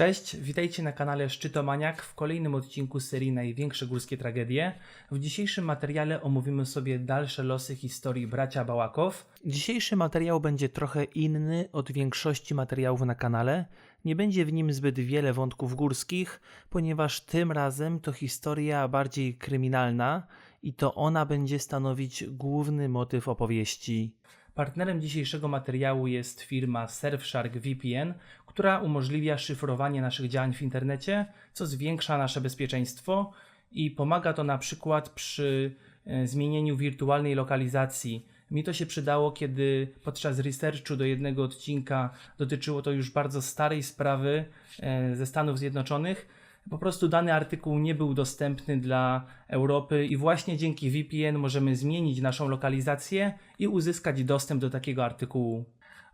Cześć, witajcie na kanale Szczytomaniak w kolejnym odcinku serii Największe górskie tragedie. W dzisiejszym materiale omówimy sobie dalsze losy historii bracia Bałakow. Dzisiejszy materiał będzie trochę inny od większości materiałów na kanale. Nie będzie w nim zbyt wiele wątków górskich, ponieważ tym razem to historia bardziej kryminalna i to ona będzie stanowić główny motyw opowieści. Partnerem dzisiejszego materiału jest firma Surfshark VPN, która umożliwia szyfrowanie naszych działań w internecie, co zwiększa nasze bezpieczeństwo i pomaga to na przykład przy e, zmienieniu wirtualnej lokalizacji. Mi to się przydało, kiedy podczas researchu do jednego odcinka dotyczyło to już bardzo starej sprawy e, ze Stanów Zjednoczonych. Po prostu dany artykuł nie był dostępny dla Europy i właśnie dzięki VPN możemy zmienić naszą lokalizację i uzyskać dostęp do takiego artykułu.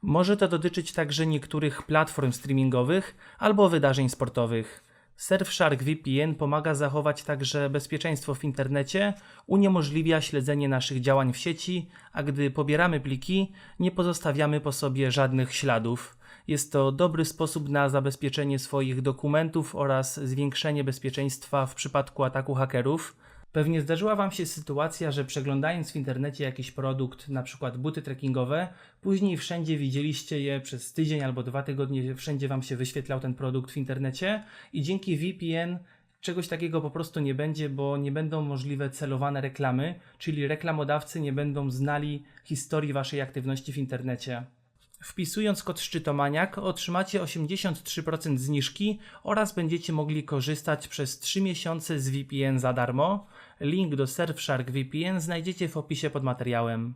Może to dotyczyć także niektórych platform streamingowych albo wydarzeń sportowych. Surfshark VPN pomaga zachować także bezpieczeństwo w internecie, uniemożliwia śledzenie naszych działań w sieci, a gdy pobieramy pliki, nie pozostawiamy po sobie żadnych śladów. Jest to dobry sposób na zabezpieczenie swoich dokumentów oraz zwiększenie bezpieczeństwa w przypadku ataku hakerów. Pewnie zdarzyła Wam się sytuacja, że przeglądając w internecie jakiś produkt, na przykład buty trekkingowe, później wszędzie widzieliście je przez tydzień albo dwa tygodnie, wszędzie Wam się wyświetlał ten produkt w internecie i dzięki VPN czegoś takiego po prostu nie będzie, bo nie będą możliwe celowane reklamy, czyli reklamodawcy nie będą znali historii Waszej aktywności w internecie. Wpisując kod Szczytomaniak otrzymacie 83% zniżki oraz będziecie mogli korzystać przez 3 miesiące z VPN za darmo. Link do Surfshark VPN znajdziecie w opisie pod materiałem.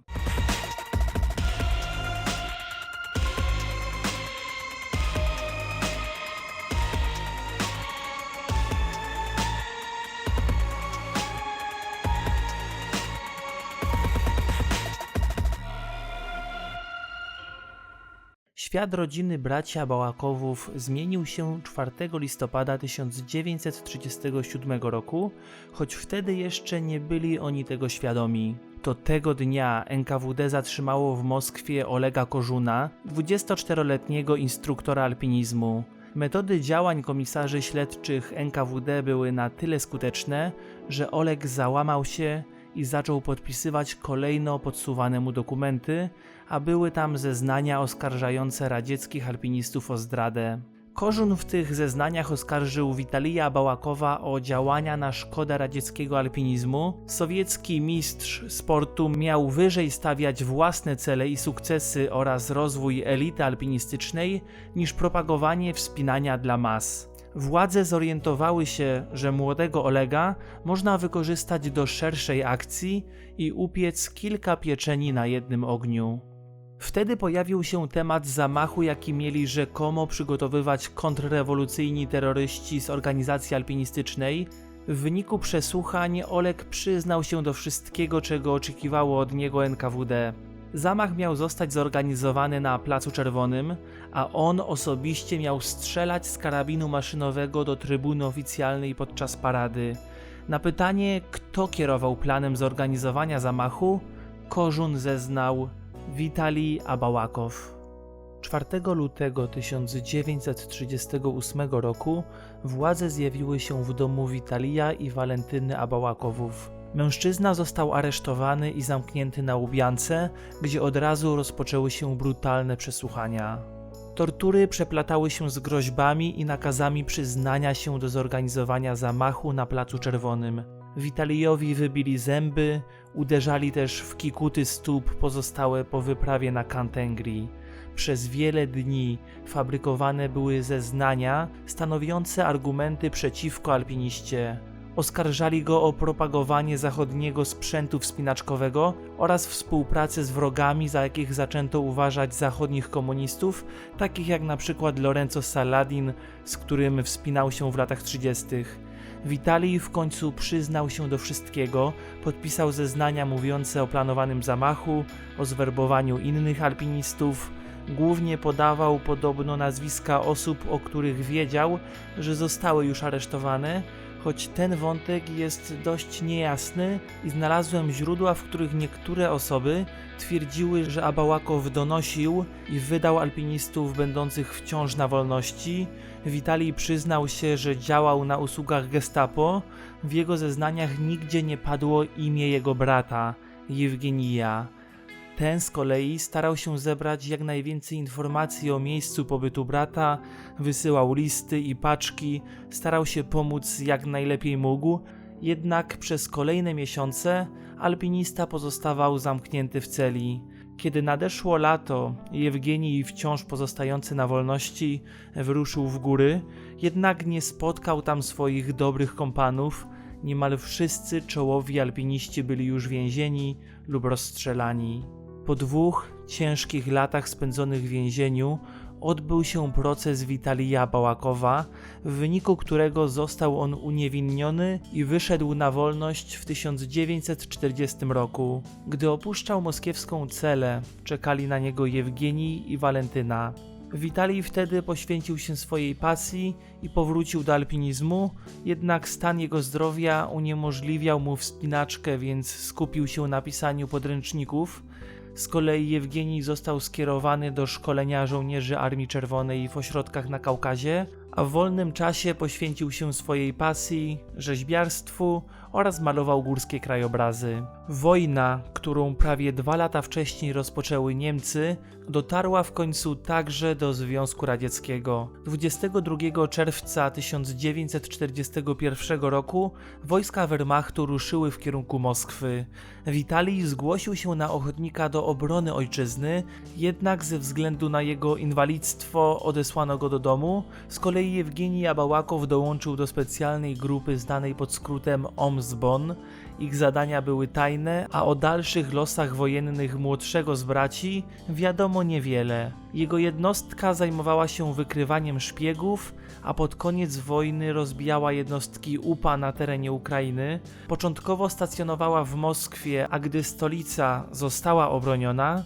Świat rodziny bracia Bałakowów zmienił się 4 listopada 1937 roku, choć wtedy jeszcze nie byli oni tego świadomi. To tego dnia NKWD zatrzymało w Moskwie Olega Korzuna, 24-letniego instruktora alpinizmu. Metody działań komisarzy śledczych NKWD były na tyle skuteczne, że Oleg załamał się i zaczął podpisywać kolejno podsuwane mu dokumenty, a były tam zeznania oskarżające radzieckich alpinistów o zdradę. Korzun w tych zeznaniach oskarżył Witalija Bałakowa o działania na szkodę radzieckiego alpinizmu. Sowiecki mistrz sportu miał wyżej stawiać własne cele i sukcesy oraz rozwój elity alpinistycznej niż propagowanie wspinania dla mas. Władze zorientowały się, że młodego Olega można wykorzystać do szerszej akcji i upiec kilka pieczeni na jednym ogniu. Wtedy pojawił się temat zamachu, jaki mieli rzekomo przygotowywać kontrrewolucyjni terroryści z organizacji alpinistycznej. W wyniku przesłuchań Oleg przyznał się do wszystkiego, czego oczekiwało od niego NKWD. Zamach miał zostać zorganizowany na Placu Czerwonym, a on osobiście miał strzelać z karabinu maszynowego do trybuny oficjalnej podczas parady. Na pytanie, kto kierował planem zorganizowania zamachu, Korzun zeznał Witalij Abałakow. 4 lutego 1938 roku władze zjawiły się w domu Witalija i Walentyny Abałakowów. Mężczyzna został aresztowany i zamknięty na Łubiance, gdzie od razu rozpoczęły się brutalne przesłuchania. Tortury przeplatały się z groźbami i nakazami przyznania się do zorganizowania zamachu na Placu Czerwonym. Witalijowi wybili zęby, uderzali też w kikuty stóp pozostałe po wyprawie na Kantengri. Przez wiele dni fabrykowane były zeznania stanowiące argumenty przeciwko alpiniście. Oskarżali go o propagowanie zachodniego sprzętu wspinaczkowego oraz współpracę z wrogami, za jakich zaczęto uważać zachodnich komunistów, takich jak na przykład Lorenzo Saladin, z którym wspinał się w latach 30. Witalij w końcu przyznał się do wszystkiego, podpisał zeznania mówiące o planowanym zamachu, o zwerbowaniu innych alpinistów. Głównie podawał podobno nazwiska osób, o których wiedział, że zostały już aresztowane, choć ten wątek jest dość niejasny i znalazłem źródła, w których niektóre osoby twierdziły, że Abałakow donosił i wydał alpinistów będących wciąż na wolności. Witalij przyznał się, że działał na usługach Gestapo. W jego zeznaniach nigdzie nie padło imię jego brata, Jewgenija. Ten z kolei starał się zebrać jak najwięcej informacji o miejscu pobytu brata, wysyłał listy i paczki, starał się pomóc jak najlepiej mógł, jednak przez kolejne miesiące alpinista pozostawał zamknięty w celi. Kiedy nadeszło lato, Jewgenij, wciąż pozostający na wolności, wyruszył w góry, jednak nie spotkał tam swoich dobrych kompanów. Niemal wszyscy czołowi alpiniści byli już więzieni lub rozstrzelani. Po dwóch ciężkich latach spędzonych w więzieniu odbył się proces Witalija Bałakowa, w wyniku którego został on uniewinniony i wyszedł na wolność w 1940 roku. Gdy opuszczał moskiewską celę, czekali na niego Jewgenij i Walentyna. Witalij wtedy poświęcił się swojej pasji i powrócił do alpinizmu, jednak stan jego zdrowia uniemożliwiał mu wspinaczkę, więc skupił się na pisaniu podręczników. Z kolei Jewgenij został skierowany do szkolenia żołnierzy Armii Czerwonej w ośrodkach na Kaukazie, a w wolnym czasie poświęcił się swojej pasji, rzeźbiarstwu oraz malował górskie krajobrazy. Wojna, którą prawie dwa lata wcześniej rozpoczęły Niemcy, dotarła w końcu także do Związku Radzieckiego. 22 czerwca 1941 roku wojska Wehrmachtu ruszyły w kierunku Moskwy. Witalij zgłosił się na ochotnika do obrony ojczyzny, jednak ze względu na jego inwalidztwo odesłano go do domu. Z kolei Jewgenij Abałakow dołączył do specjalnej grupy znanej pod skrótem OMSBON. Ich zadania były tajne, a o dalszych losach wojennych młodszego z braci wiadomo niewiele. Jego jednostka zajmowała się wykrywaniem szpiegów, a pod koniec wojny rozbijała jednostki UPA na terenie Ukrainy. Początkowo stacjonowała w Moskwie, a gdy stolica została obroniona,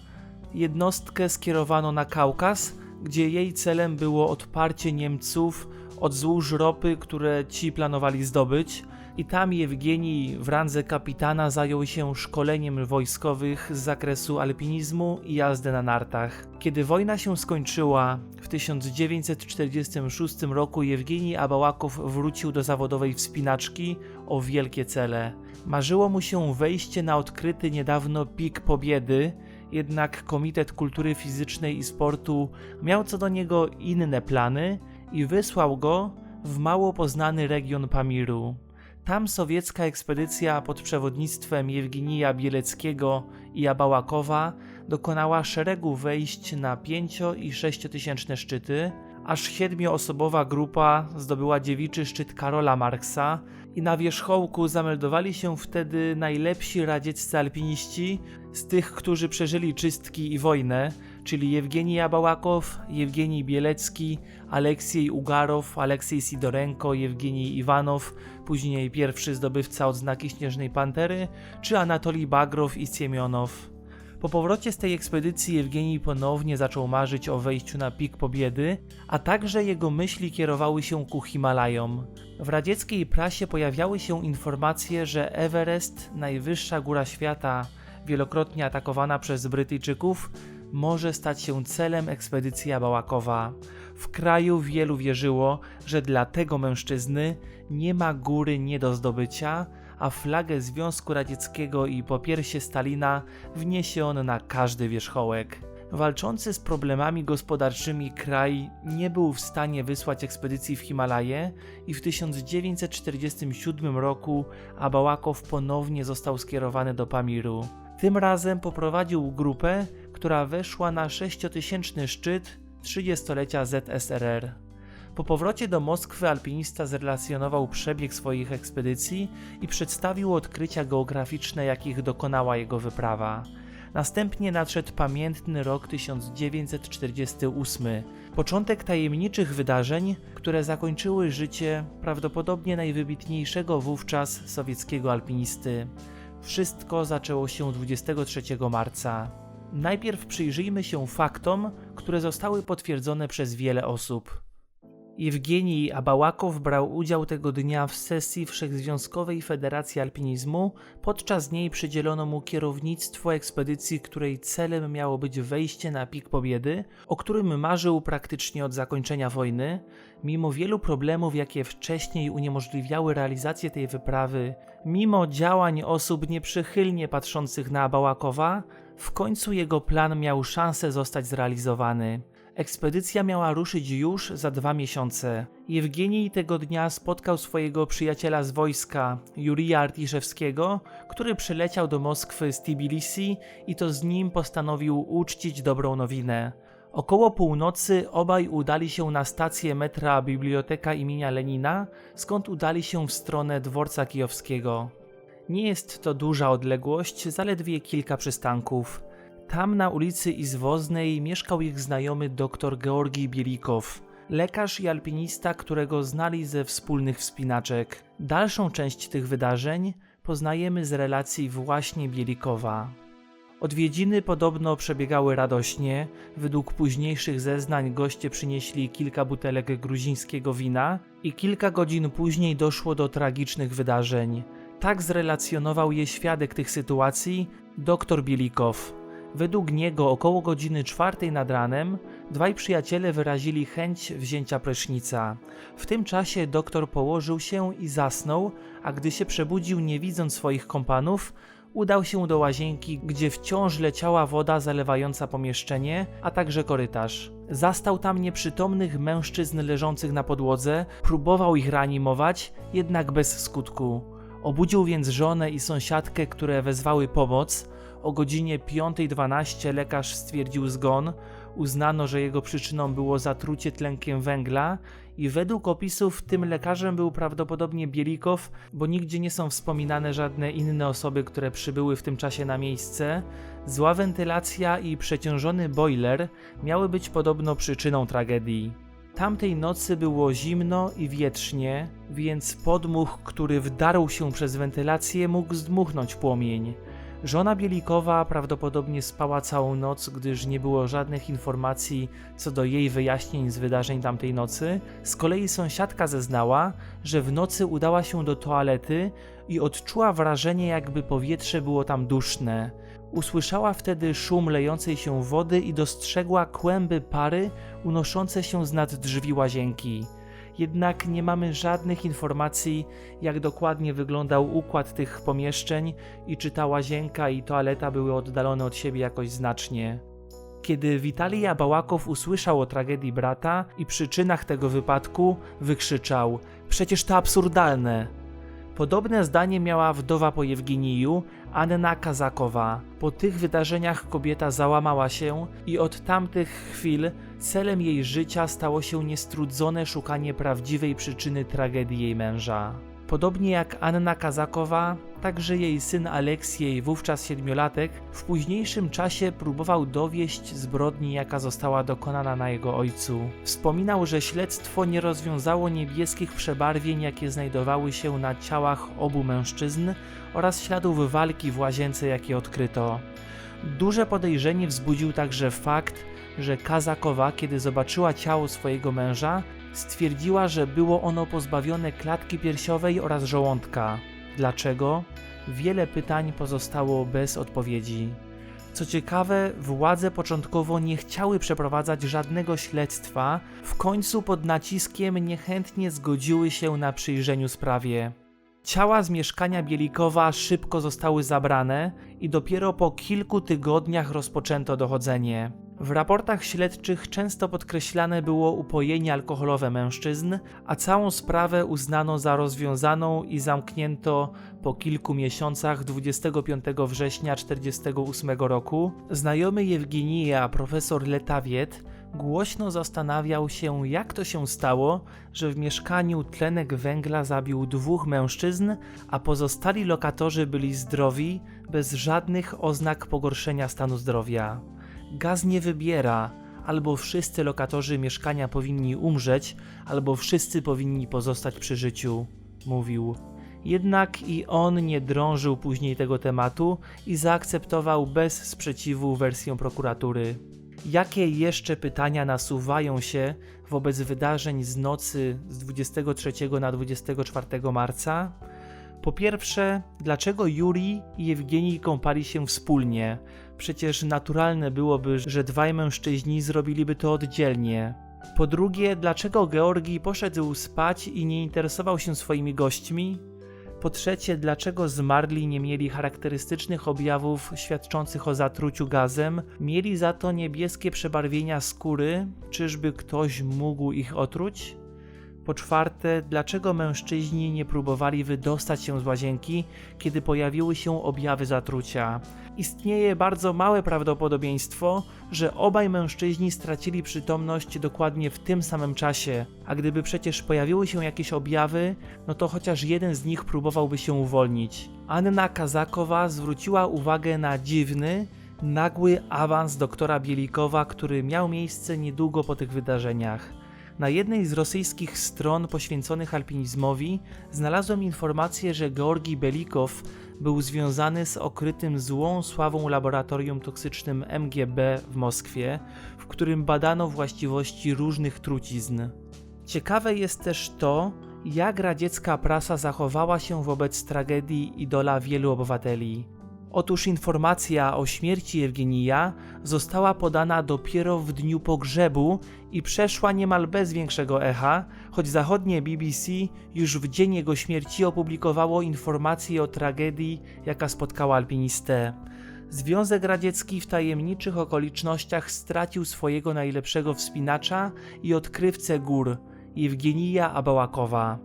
jednostkę skierowano na Kaukaz, gdzie jej celem było odparcie Niemców od złóż ropy, które ci planowali zdobyć i tam Jewgenij w randze kapitana zajął się szkoleniem wojskowych z zakresu alpinizmu i jazdy na nartach. Kiedy wojna się skończyła, w 1946 roku Jewgenij Abałakow wrócił do zawodowej wspinaczki o wielkie cele. Marzyło mu się wejście na odkryty niedawno Pik Pobiedy, jednak Komitet Kultury Fizycznej i Sportu miał co do niego inne plany i wysłał go w mało poznany region Pamiru. Tam sowiecka ekspedycja pod przewodnictwem Jewgenija Bieleckiego i Abałakowa dokonała szeregu wejść na 5 i 6 tysięczne szczyty, aż siedmioosobowa grupa zdobyła dziewiczy szczyt Karola Marksa i na wierzchołku zameldowali się wtedy najlepsi radzieccy alpiniści z tych, którzy przeżyli czystki i wojnę, czyli Jewgenij Abałakow, Jewgenij Bielecki, Aleksiej Ugarow, Aleksiej Sidorenko, Jewgenij Iwanow, później pierwszy zdobywca odznaki Śnieżnej Pantery, czy Anatolij Bagrow i Siemionow. Po powrocie z tej ekspedycji Jewgenij ponownie zaczął marzyć o wejściu na pik Pobiedy, a także jego myśli kierowały się ku Himalajom. W radzieckiej prasie pojawiały się informacje, że Everest, najwyższa góra świata, wielokrotnie atakowana przez Brytyjczyków, może stać się celem ekspedycji Abałakowa. W kraju wielu wierzyło, że dla tego mężczyzny nie ma góry nie do zdobycia, a flagę Związku Radzieckiego i popiersie Stalina wniesie on na każdy wierzchołek. Walczący z problemami gospodarczymi kraj nie był w stanie wysłać ekspedycji w Himalaje i w 1947 roku Abałakow ponownie został skierowany do Pamiru. Tym razem poprowadził grupę, która weszła na sześciotysięczny szczyt 30-lecia ZSRR. Po powrocie do Moskwy alpinista zrelacjonował przebieg swoich ekspedycji i przedstawił odkrycia geograficzne, jakich dokonała jego wyprawa. Następnie nadszedł pamiętny rok 1948, początek tajemniczych wydarzeń, które zakończyły życie prawdopodobnie najwybitniejszego wówczas sowieckiego alpinisty. Wszystko zaczęło się 23 marca. Najpierw przyjrzyjmy się faktom, które zostały potwierdzone przez wiele osób. Jewgenij Abałakow brał udział tego dnia w sesji Wszechzwiązkowej Federacji Alpinizmu. Podczas niej przydzielono mu kierownictwo ekspedycji, której celem miało być wejście na Pik Pobiedy, o którym marzył praktycznie od zakończenia wojny. Mimo wielu problemów, jakie wcześniej uniemożliwiały realizację tej wyprawy, mimo działań osób nieprzychylnie patrzących na Abałakowa, w końcu jego plan miał szansę zostać zrealizowany. Ekspedycja miała ruszyć już za dwa miesiące. Jewgenij tego dnia spotkał swojego przyjaciela z wojska, Jurija Artiszewskiego, który przyleciał do Moskwy z Tbilisi i to z nim postanowił uczcić dobrą nowinę. Około północy obaj udali się na stację metra Biblioteka imienia Lenina, skąd udali się w stronę dworca kijowskiego. Nie jest to duża odległość, zaledwie kilka przystanków. Tam na ulicy Izwoznej mieszkał ich znajomy dr Georgij Bielikow, lekarz i alpinista, którego znali ze wspólnych wspinaczek. Dalszą część tych wydarzeń poznajemy z relacji właśnie Bielikowa. Odwiedziny podobno przebiegały radośnie. Według późniejszych zeznań goście przynieśli kilka butelek gruzińskiego wina i kilka godzin później doszło do tragicznych wydarzeń. Tak zrelacjonował je świadek tych sytuacji, dr Bielikow. Według niego około godziny czwartej nad ranem dwaj przyjaciele wyrazili chęć wzięcia prysznica. W tym czasie doktor położył się i zasnął, a gdy się przebudził nie widząc swoich kompanów, udał się do łazienki, gdzie wciąż leciała woda zalewająca pomieszczenie, a także korytarz. Zastał tam nieprzytomnych mężczyzn leżących na podłodze, próbował ich reanimować, jednak bez skutku. Obudził więc żonę i sąsiadkę, które wezwały pomoc. O godzinie 5.12 lekarz stwierdził zgon. Uznano, że jego przyczyną było zatrucie tlenkiem węgla i według opisów tym lekarzem był prawdopodobnie Bielikow, bo nigdzie nie są wspominane żadne inne osoby, które przybyły w tym czasie na miejsce. Zła wentylacja i przeciążony boiler miały być podobno przyczyną tragedii. Tamtej nocy było zimno i wietrznie, więc podmuch, który wdarł się przez wentylację, mógł zdmuchnąć płomień. Żona Bielikowa prawdopodobnie spała całą noc, gdyż nie było żadnych informacji co do jej wyjaśnień z wydarzeń tamtej nocy. Z kolei sąsiadka zeznała, że w nocy udała się do toalety i odczuła wrażenie, jakby powietrze było tam duszne. Usłyszała wtedy szum lejącej się wody i dostrzegła kłęby pary unoszące się z nad drzwi łazienki. Jednak nie mamy żadnych informacji, jak dokładnie wyglądał układ tych pomieszczeń i czy ta łazienka i toaleta były oddalone od siebie jakoś znacznie. Kiedy Witalij Abałakow usłyszał o tragedii brata i przyczynach tego wypadku, wykrzyczał: Przecież to absurdalne! Podobne zdanie miała wdowa po Jewginiju, Anna Kazakowa. Po tych wydarzeniach kobieta załamała się i od tamtych chwil celem jej życia stało się niestrudzone szukanie prawdziwej przyczyny tragedii jej męża. Podobnie jak Anna Kazakowa, także jej syn Aleksiej, wówczas siedmiolatek, w późniejszym czasie próbował dowieść zbrodni, jaka została dokonana na jego ojcu. Wspominał, że śledztwo nie rozwiązało niebieskich przebarwień, jakie znajdowały się na ciałach obu mężczyzn oraz śladów walki w łazience, jakie odkryto. Duże podejrzenie wzbudził także fakt, że Kazakowa, kiedy zobaczyła ciało swojego męża, stwierdziła, że było ono pozbawione klatki piersiowej oraz żołądka. Dlaczego? Wiele pytań pozostało bez odpowiedzi. Co ciekawe, władze początkowo nie chciały przeprowadzać żadnego śledztwa, w końcu pod naciskiem niechętnie zgodziły się na przyjrzeniu sprawie. Ciała z mieszkania Bielikowa szybko zostały zabrane i dopiero po kilku tygodniach rozpoczęto dochodzenie. W raportach śledczych często podkreślane było upojenie alkoholowe mężczyzn, a całą sprawę uznano za rozwiązaną i zamknięto po kilku miesiącach 25 września 1948 roku. Znajomy Jewginija, profesor Letawiet, głośno zastanawiał się, jak to się stało, że w mieszkaniu tlenek węgla zabił dwóch mężczyzn, a pozostali lokatorzy byli zdrowi, bez żadnych oznak pogorszenia stanu zdrowia. Gaz nie wybiera, albo wszyscy lokatorzy mieszkania powinni umrzeć, albo wszyscy powinni pozostać przy życiu, mówił. Jednak i on nie drążył później tego tematu i zaakceptował bez sprzeciwu wersję prokuratury. Jakie jeszcze pytania nasuwają się wobec wydarzeń z nocy z 23 na 24 marca? Po pierwsze, dlaczego Juri i Jewgenij kąpali się wspólnie? Przecież naturalne byłoby, że dwaj mężczyźni zrobiliby to oddzielnie. Po drugie, dlaczego Georgi poszedł spać i nie interesował się swoimi gośćmi? Po trzecie, dlaczego zmarli nie mieli charakterystycznych objawów świadczących o zatruciu gazem? Mieli za to niebieskie przebarwienia skóry, czyżby ktoś mógł ich otruć? Po czwarte, dlaczego mężczyźni nie próbowali wydostać się z łazienki, kiedy pojawiły się objawy zatrucia? Istnieje bardzo małe prawdopodobieństwo, że obaj mężczyźni stracili przytomność dokładnie w tym samym czasie, a gdyby przecież pojawiły się jakieś objawy, no to chociaż jeden z nich próbowałby się uwolnić. Anna Kazakowa zwróciła uwagę na dziwny, nagły awans doktora Bielikowa, który miał miejsce niedługo po tych wydarzeniach. Na jednej z rosyjskich stron poświęconych alpinizmowi znalazłem informację, że Georgi Belikow był związany z okrytym złą sławą laboratorium toksycznym MGB w Moskwie, w którym badano właściwości różnych trucizn. Ciekawe jest też to, jak radziecka prasa zachowała się wobec tragedii idola wielu obywateli. Otóż informacja o śmierci Jewgenija została podana dopiero w dniu pogrzebu i przeszła niemal bez większego echa, choć zachodnie BBC już w dzień jego śmierci opublikowało informację o tragedii, jaka spotkała alpinistę. Związek Radziecki w tajemniczych okolicznościach stracił swojego najlepszego wspinacza i odkrywcę gór, Jewgenija Abałakowa.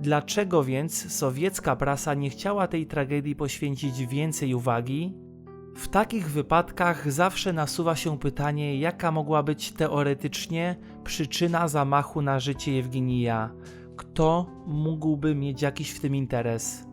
Dlaczego więc sowiecka prasa nie chciała tej tragedii poświęcić więcej uwagi? W takich wypadkach zawsze nasuwa się pytanie, jaka mogła być teoretycznie przyczyna zamachu na życie Jewgenija. Kto mógłby mieć jakiś w tym interes?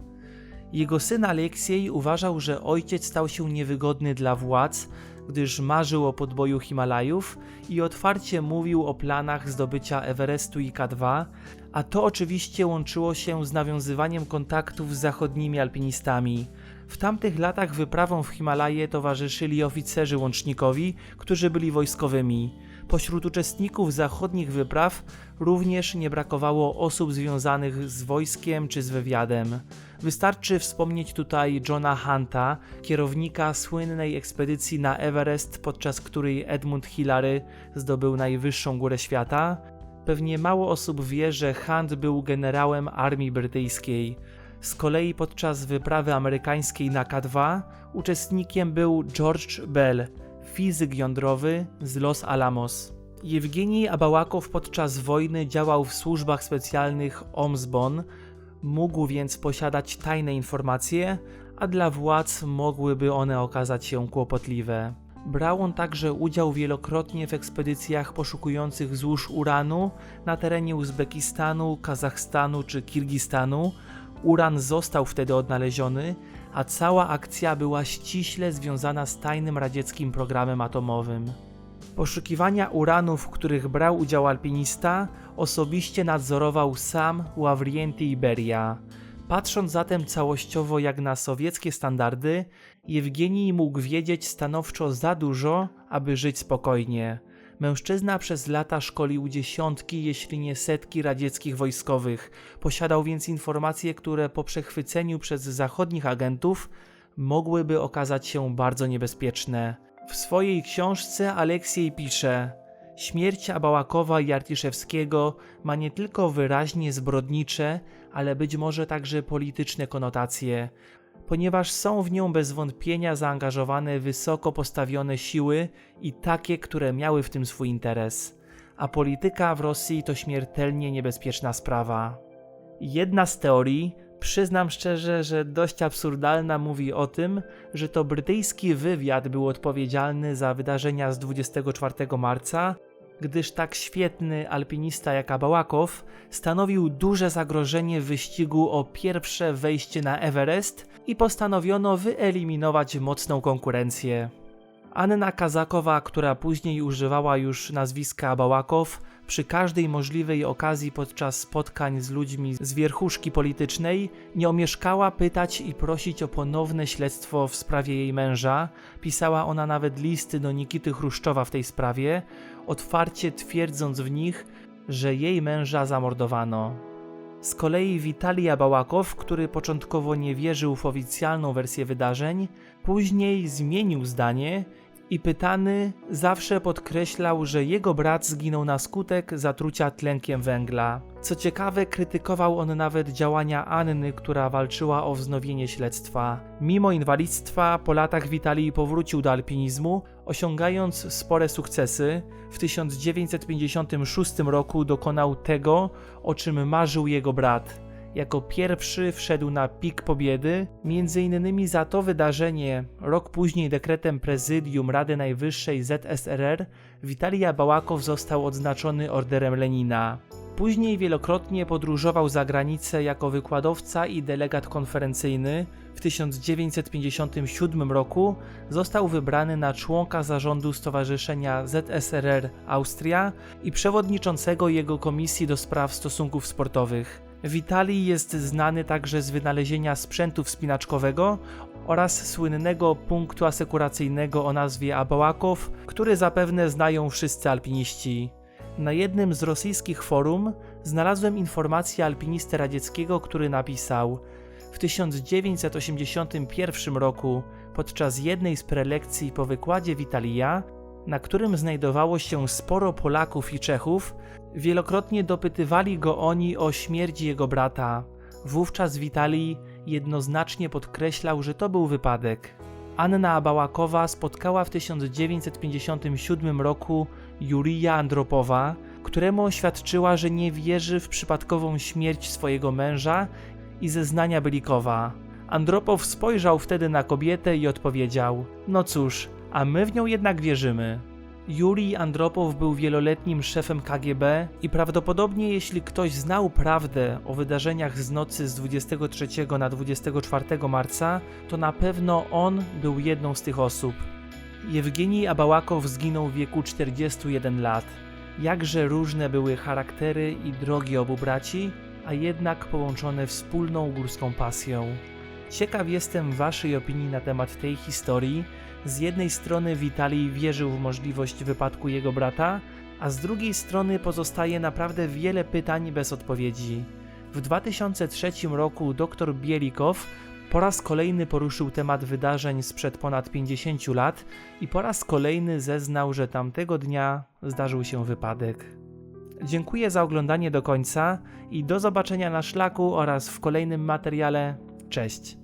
Jego syn Aleksiej uważał, że ojciec stał się niewygodny dla władz, gdyż marzył o podboju Himalajów i otwarcie mówił o planach zdobycia Everestu i K2, a to oczywiście łączyło się z nawiązywaniem kontaktów z zachodnimi alpinistami. W tamtych latach wyprawom w Himalaje towarzyszyli oficerzy łącznikowi, którzy byli wojskowymi. Pośród uczestników zachodnich wypraw również nie brakowało osób związanych z wojskiem czy z wywiadem. Wystarczy wspomnieć tutaj Johna Hunta, kierownika słynnej ekspedycji na Everest, podczas której Edmund Hillary zdobył najwyższą górę świata. Pewnie mało osób wie, że Hunt był generałem armii brytyjskiej. Z kolei podczas wyprawy amerykańskiej na K2 uczestnikiem był George Bell, fizyk jądrowy z Los Alamos. Jewgenij Abałakow podczas wojny działał w służbach specjalnych OMSBON, mógł więc posiadać tajne informacje, a dla władz mogłyby one okazać się kłopotliwe. Brał on także udział wielokrotnie w ekspedycjach poszukujących złóż uranu na terenie Uzbekistanu, Kazachstanu czy Kirgistanu. Uran został wtedy odnaleziony, a cała akcja była ściśle związana z tajnym radzieckim programem atomowym. Poszukiwania uranu, w których brał udział alpinista, osobiście nadzorował sam Ławrienti Iberia. Patrząc zatem całościowo jak na sowieckie standardy, Jewgenij mógł wiedzieć stanowczo za dużo, aby żyć spokojnie. Mężczyzna przez lata szkolił dziesiątki, jeśli nie setki radzieckich wojskowych. Posiadał więc informacje, które po przechwyceniu przez zachodnich agentów mogłyby okazać się bardzo niebezpieczne. W swojej książce Aleksiej pisze: Śmierć Abałakowa i Artiszewskiego ma nie tylko wyraźnie zbrodnicze, ale być może także polityczne konotacje, ponieważ są w nią bez wątpienia zaangażowane wysoko postawione siły i takie, które miały w tym swój interes. A polityka w Rosji to śmiertelnie niebezpieczna sprawa. Jedna z teorii, przyznam szczerze, że dość absurdalna, mówi o tym, że to brytyjski wywiad był odpowiedzialny za wydarzenia z 24 marca gdyż tak świetny alpinista jak Abałakow stanowił duże zagrożenie wyścigu o pierwsze wejście na Everest i postanowiono wyeliminować mocną konkurencję. Anna Kazakowa, która później używała już nazwiska Bałakow, przy każdej możliwej okazji podczas spotkań z ludźmi z wierchuszki politycznej nie omieszkała pytać i prosić o ponowne śledztwo w sprawie jej męża. Pisała ona nawet listy do Nikity Chruszczowa w tej sprawie, otwarcie twierdząc w nich, że jej męża zamordowano. Z kolei Witalia Bałakow, który początkowo nie wierzył w oficjalną wersję wydarzeń, później zmienił zdanie i pytany zawsze podkreślał, że jego brat zginął na skutek zatrucia tlenkiem węgla. Co ciekawe, krytykował on nawet działania Anny, która walczyła o wznowienie śledztwa. Mimo inwalidztwa, po latach Witalii powrócił do alpinizmu, osiągając spore sukcesy. W 1956 roku dokonał tego, o czym marzył jego brat jako pierwszy wszedł na pik pobiedy, między innymi za to wydarzenie, rok później dekretem Prezydium Rady Najwyższej ZSRR, Witalia Bałakow został odznaczony Orderem Lenina. Później wielokrotnie podróżował za granicę jako wykładowca i delegat konferencyjny. W 1957 roku został wybrany na członka zarządu Stowarzyszenia ZSRR Austria i przewodniczącego jego komisji do spraw stosunków sportowych. Witalij jest znany także z wynalezienia sprzętu wspinaczkowego oraz słynnego punktu asekuracyjnego o nazwie Abałakow, który zapewne znają wszyscy alpiniści. Na jednym z rosyjskich forum znalazłem informację alpinisty radzieckiego, który napisał w 1981 roku podczas jednej z prelekcji po wykładzie Witalija, na którym znajdowało się sporo Polaków i Czechów, wielokrotnie dopytywali go oni o śmierć jego brata. Wówczas Witalij jednoznacznie podkreślał, że to był wypadek. Anna Bałakowa spotkała w 1957 roku Jurija Andropowa, któremu oświadczyła, że nie wierzy w przypadkową śmierć swojego męża i zeznania Bylikowa. Andropow spojrzał wtedy na kobietę i odpowiedział: No cóż, a my w nią jednak wierzymy. Jurij Andropow był wieloletnim szefem KGB i prawdopodobnie jeśli ktoś znał prawdę o wydarzeniach z nocy z 23 na 24 marca, to na pewno on był jedną z tych osób. Jewgenij Abałakow zginął w wieku 41 lat. Jakże różne były charaktery i drogi obu braci, a jednak połączone wspólną górską pasją. Ciekaw jestem Waszej opinii na temat tej historii. Z jednej strony Witalij wierzył w możliwość wypadku jego brata, a z drugiej strony pozostaje naprawdę wiele pytań bez odpowiedzi. W 2003 roku dr Bielikow po raz kolejny poruszył temat wydarzeń sprzed ponad 50 lat i po raz kolejny zeznał, że tamtego dnia zdarzył się wypadek. Dziękuję za oglądanie do końca i do zobaczenia na szlaku oraz w kolejnym materiale. Cześć!